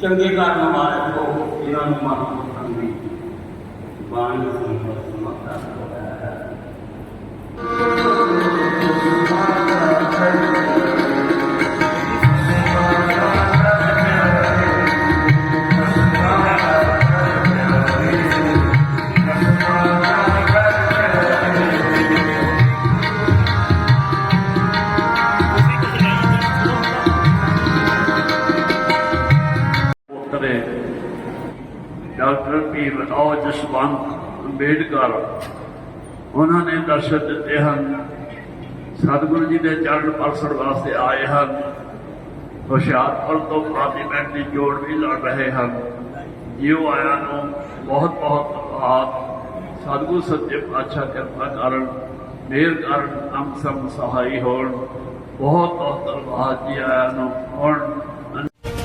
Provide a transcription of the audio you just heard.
ਚੰਗੇ ਕਰਨ ਵਾਲੇ ਕੋ ਇਹਨਾਂ ਨੂੰ ਮਹਾਂਪੁਰਖਾਂ ਦੀ ਬਾਣੀ ਸੰਗਤ ਸਮਤਾ ਹੋਇਆ ਹੈ ਡਾਕਟਰ ਭੀਮ ਰਾਓ ਜਸਵੰਤ ਅੰਬੇਡਕਰ, ਉਹਨਾਂ ਨੇ ਦਰਸ਼ਨ ਦਿੱਤੇ ਹਨ। ਸਤਿਗੁਰੂ ਜੀ ਦੇ ਚਰਨ ਪਰਸਣ ਵਾਸਤੇ ਆਏ ਹਨ। ਹੁਸ਼ਿਆਰਪੁਰ ਤੋਂ ਪਾਰਲੀਮੈਂਟ ਦੀ ਜੋੜ ਵੀ ਲੜ ਰਹੇ ਹਨ। ਜਿਉ ਆਇਆਂ ਨੂੰ ਬਹੁਤ ਬਹੁਤ ਧੰਨਵਾਦ। ਸਤਿਗੁਰੂ ਸੱਚੇ ਪਾਤਸ਼ਾਹ ਕਿਰਪਾ ਕਰਨ, ਮਿਹਰ ਕਰਨ, ਅੰਗ ਸੰਗ ਸਹਾਈ ਹੋਣ। ਬਹੁਤ ਬਹੁਤ ਧੰਨਵਾਦ ਜੀ ਆਇਆਂ ਨੂੰ। ਹੁਣ